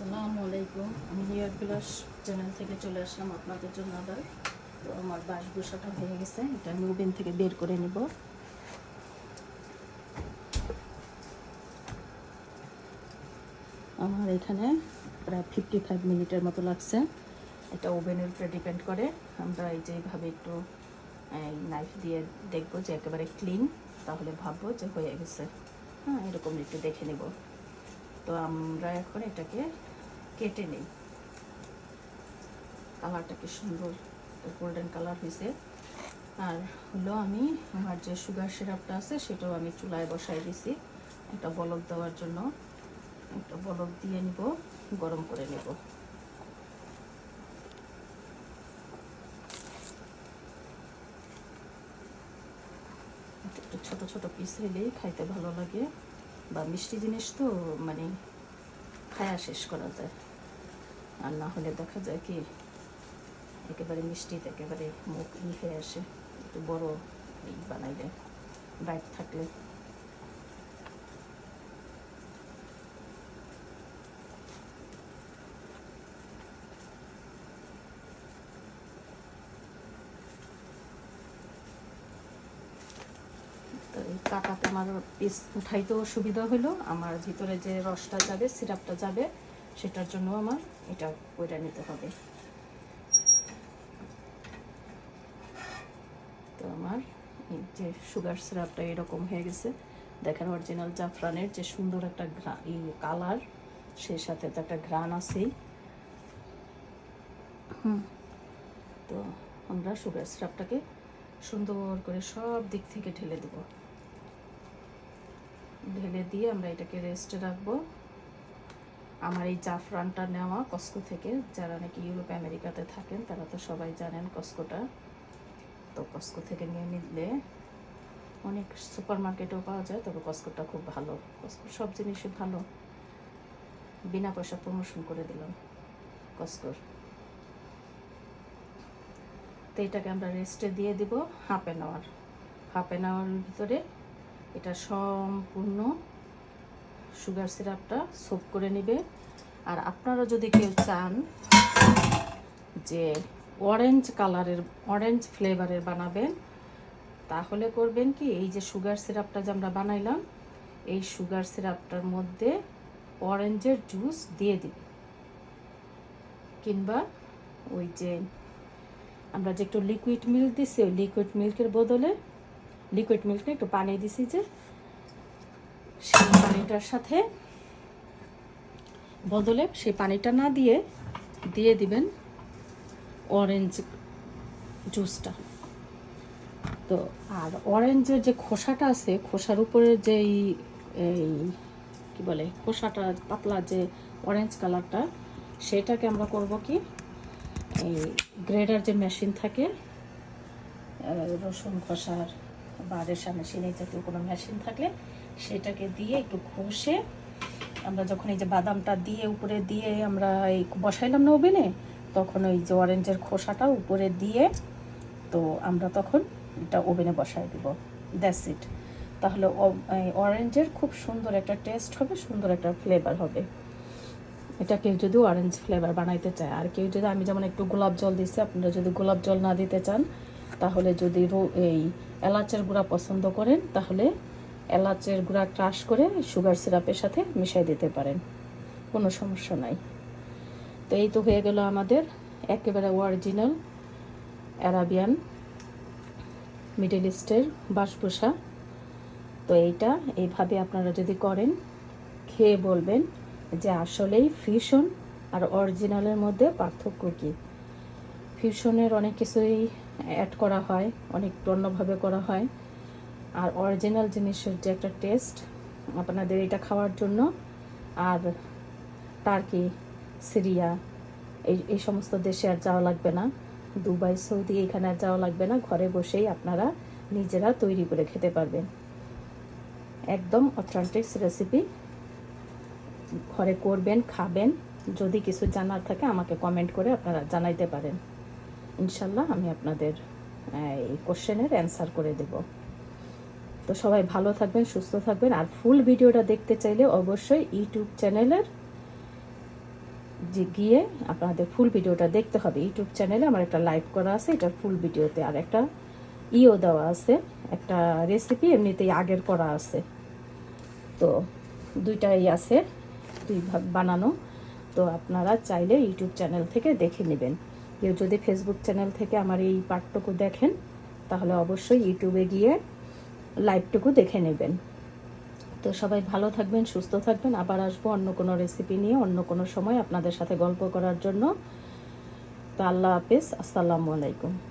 আসসালামু আলাইকুম। আমি হেয়ার প্লাস চ্যানেল থেকে চলে আসলাম আপনাদের জন্য আবার। তো আমার বাসভূষাটা হয়ে গেছে, এটা আমি ওভেন থেকে বের করে নেব। আমার এখানে প্রায় ফিফটি ফাইভ মিনিটের মতো লাগছে। এটা ওভেনের উপরে ডিপেন্ড করে। আমরা এই যে এইভাবে একটু নাইফ দিয়ে দেখব যে একেবারে ক্লিন তাহলে ভাববো যে হয়ে গেছে। হ্যাঁ এরকম একটু দেখে নেব। তো আমরা এখন এটাকে কেটে নেই। কালারটা কি সুন্দর গোল্ডেন কালার হয়েছে। আর হলো আমি আমার যে সুগার সিরাপটা আছে, সেটাও আমি চুলায় বসাই দিছি। একটা বলক দেওয়ার জন্য। একটা বলক দিয়ে নিব, গরম করে নেব। একটু ছোট ছোট পিস হইলেই খাইতে ভালো লাগে। বা মিষ্টি জিনিস তো মানে খায়া শেষ করা যায়। আর না হলে দেখা যায় কি একেবারে মিষ্টিতে একেবারে মুখ ই হয়ে আসে। একটু বড় এই বানাইলে বাইক থাকলে। কাটাতে আমার পিস উঠাইতেও সুবিধা হলো আমার ভিতরে যে রসটা যাবে সিরাপটা যাবে সেটার জন্য আমার এটা কইরা নিতে হবে। তো আমার যে সুগার সিরাপটা এরকম হয়ে গেছে। দেখেন অরিজিনাল জাফরানের যে সুন্দর একটা কালার সেই সাথে তো একটা ঘ্রাণ আছেই। হুম। তো আমরা সুগার সিরাপটাকে সুন্দর করে সব দিক থেকে ঢেলে দেব। ঢেলে দিয়ে আমরা এটাকে রেস্টে রাখব। আমার এই জাফরানটা নেওয়া কস্কো থেকে, যারা নাকি ইউরোপ, আমেরিকাতে থাকেন, তারা তো সবাই জানেন কস্কোটা। তো কস্কো থেকে নিয়ে নিলে অনেক সুপার মার্কেটেও পাওয়া যায়, তবে কস্কোটা খুব ভালো। কস্কো সব জিনিসই ভালো। বিনা পয়সা প্রমোশন করে দিলাম কস্কোর। তো এটাকে আমরা রেস্টে দিয়ে দিব half an hour half an আওয়ারের ভিতরে এটা সম্পূর্ণ সুগার সিরাপটা সোপ করে নেবে। আর আপনারা যদি কেউ চান যে অরেঞ্জ কালারের অরেঞ্জ ফ্লেভারের বানাবেন, তাহলে করবেন কি, এই যে সুগার সিরাপটা যে আমরা বানাইলাম, এই সুগার সিরাপটার মধ্যে অরেঞ্জের জুস দিয়ে দিবে কিংবা ওই যে আমরা যে একটু লিকুইড মিল্ক দিছি, ওই লিকুইড মিল্কের বদলে লিকুইড মিল্কে একটু পানি দিছি যে সেই পানিটার সাথে বদলে সেই পানিটা না দিয়ে দিয়ে দিবেন অরেঞ্জ জুসটা তো আর অরেঞ্জের যে খোসাটা আছে, খোসার উপরে যেই এই কি বলে, খোসাটা, পাতলা যে অরেঞ্জ কালারটা সেটাকে আমরা করব কি, এই গ্রেডার যে মেশিন থাকে রসুন খসার বা রেশা মেশিন এই জাতীয় কোনো মেশিন থাকলে সেটাকে দিয়ে একটু ঘষে আমরা যখন এই যে বাদামটা দিয়ে উপরে দিয়ে আমরা এই বসাইলাম না ওভেনে, তখন ওই যে অরেঞ্জের খোসাটা উপরে দিয়ে তো আমরা তখন এটা ওভেনে বসাই দিব। দ্যাটস ইট তাহলে অরেঞ্জের খুব সুন্দর একটা টেস্ট হবে, সুন্দর একটা ফ্লেভার হবে। এটা কেউ যদি অরেঞ্জ ফ্লেভার বানাইতে চায়, আর কেউ যদি, আমি যেমন একটু গোলাপ জল দিচ্ছি আপনারা যদি গোলাপ জল না দিতে চান, তাহলে যদি এই এলাচের গুঁড়া পছন্দ করেন, তাহলে এলাচের গুঁড়া ক্রাশ করে সুগার সিরাপের সাথে মিশাই দিতে পারেন। কোনো সমস্যা নাই। তো এই তো হয়ে গেল আমাদের একেবারে অরিজিনাল অ্যারাবিয়ান মিডল ইস্টের বাসভূষা তো এইটা এইভাবে আপনারা যদি করেন, খেয়ে বলবেন যে আসলেই ফিউশন আর অরিজিনালের মধ্যে পার্থক্য কী। ফিউশনের অনেক কিছুই অ্যাড করা হয়, অনেক অন্যভাবে করা হয়। আর অরিজিনাল জিনিসের যে একটা টেস্ট আপনাদের এটা খাওয়ার জন্য, আর টার্কি, সিরিয়া, এই এই সমস্ত দেশে আর যাওয়া লাগবে না। দুবাই, সৌদি, এখানে আর যাওয়া লাগবে না। ঘরে বসেই আপনারা নিজেরা তৈরি করে খেতে পারবেন। একদম অথেন্টিক্স রেসিপি ঘরে করবেন, খাবেন। যদি কিছু জানার থাকে আমাকে কমেন্ট করে আপনারা জানাইতে পারেন। ইনশাল্লাহ আমি আপনাদের এই কোশ্চেনের অ্যান্সার করে দেব। তো সবাই ভালো থাকবেন, সুস্থ থাকবেন। আর ফুল ভিডিওটা দেখতে চাইলে অবশ্যই ইউটিউব চ্যানেলের যে গিয়ে আপনাদের ফুল ভিডিওটা দেখতে হবে। ইউটিউব চ্যানেলে আমার একটা লাইভ করা আছে এটার ফুল ভিডিওতে। আর একটা ইও দেওয়া আছে, একটা রেসিপি এমনিতেই আগের করা আছে। তো দুইটাই আছে, দুই ভাগ বানানো। তো আপনারা চাইলে ইউটিউব চ্যানেল থেকে দেখে নেবেন। কেউ যদি ফেসবুক চ্যানেল থেকে আমার এই পার্টটুকু দেখেন, তাহলে অবশ্যই ইউটিউবে গিয়ে লাইভটুকু দেখে নেবেন। তো সবাই ভালো থাকবেন, সুস্থ থাকবেন। আবার আসব অন্য কোনো রেসিপি নিয়ে, অন্য কোনো সময় আপনাদের সাথে গল্প করার জন্য। তো আল্লাহ হাফেজ, আসসালামু আলাইকুম।